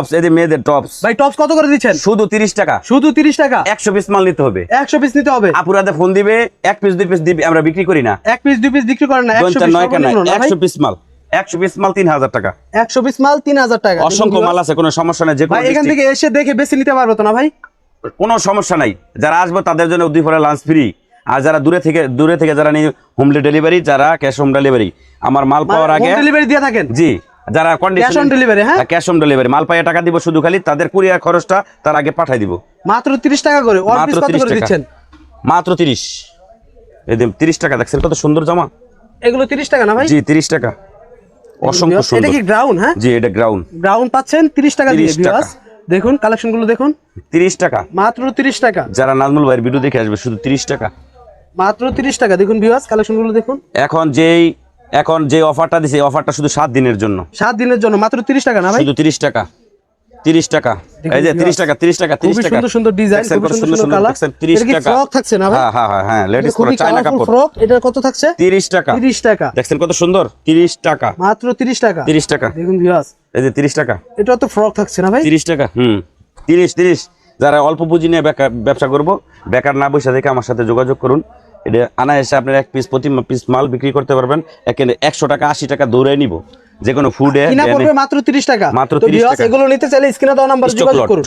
Tops মেয়েদের tops ভাই tops কত করে দিচ্ছেন? শুধু তিরিশ টাকা। শুধু তিরিশ টাকা? একশো পিস মাল নিতে হবে। একশো পিস নিতে হবে? আপুরাতে ফোন দিবে এক পিস দুই পিস দিবে আমরা বিক্রি করি না। এক পিস দুই পিস বিক্রি করেন না একশো দোনচার পিস নয় কেন? সর্বনিম্ন না ভাই? একশো পিস মাল। একশো পিস মাল তিন হাজার টাকা। একশো পিস মাল তিন হাজার টাকা। অসংখ্য মাল আছে কোনো সমস্যা নাই যে এখান থেকে এসে দেখে বেশি নিতে পারব তো না ভাই? কোনো সমস্যা নাই। যারা আসবে তাদের জন্য দুই ফোরা লাঞ্চ ফ্রি আর যারা দূরে থেকে দূরে থেকে যারা নিয়ে হোম ডেলিভারি যারা ক্যাশ হোম ডেলিভারি আমার মাল পাওয়ার আগে ডেলিভারি দিয়ে থাকেন? জি। যারা কন্ডিশন Cash on delivery, হ্যাঁ? ক্যাশ অন ডেলিভারি মাল পাইয়ে টাকা দিব শুধু খালি তাদের কুরিয়ার খরচটা তার আগে পাঠাই দিব। মাত্র তিরিশ টাকা করে মাত্র কত তিরিশ করে দিচ্ছেন? মাত্র তিরিশ। এই দিন তিরিশ টাকা দেখছেন কত সুন্দর জামা? এগুলো তিরিশ টাকা না ভাই? জি তিরিশ টাকা। অসংখ্য সুন্দর এটা কি গ্রাউন্ড হ্যাঁ? জি এটা গ্রাউন্ড গ্রাউন্ড পাচ্ছেন তিরিশ টাকা দিয়ে 30 viewers। দেখুন কালেকশনগুলো দেখুন। তিরিশ টাকা। মাত্র তিরিশ টাকা। যারা নাজমুল ভাইয়ের ভিডিও দেখে আসবে শুধু তিরিশ টাকা। মাত্র তিরিশ টাকা। দেখুন ভিউয়ার্স কালেকশনগুলো দেখুন। এখন যেই এখন যে অফারটা দিছে অফারটা শুধু সাত দিনের জন্য। সাত দিনের জন্য মাত্র তিরিশ টাকা না ভাই? শুধু তিরিশ টাকা। তিরিশ টাকা। এই যে তিরিশ টাকা তিরিশ টাকা তিরিশ টাকা। সুন্দর সুন্দর ডিজাইন সুন্দর সুন্দর তিরিশ টাকা। ফ্রক থাকছে না ভাই? হ্যাঁ হ্যাঁ হ্যাঁ লেডিস খুবই চায়না কাপড়। ফ্রক এটা কত থাকছে? তিরিশ টাকা। তিরিশ টাকা। দেখছেন কত সুন্দর? তিরিশ টাকা। মাত্র তিরিশ টাকা। তিরিশ টাকা। দেখুন ভিউয়ার্স এই যে তিরিশ টাকা। এটা তো ফ্রক থাকছে না ভাই? তিরিশ টাকা হুম। তিরিশ তিরিশ। যারা অল্প পুঁজি নিয়ে ব্যবসা করব বেকার না বসে থেকে আমার সাথে যোগাযোগ করুন। এটা আনা এসে আপনার এক পিস প্রতি পিস মাল বিক্রি করতে পারবেন। এখানে একশো টাকা আশি টাকা দৌড়ে নিব। যে কোনো ফুডে মাত্র তিরিশ টাকা। মাত্র তো 30 টাকা। এগুলো নিতে চাইলে স্ক্রিনে দেওয়া নাম্বার যোগাযোগ করুন।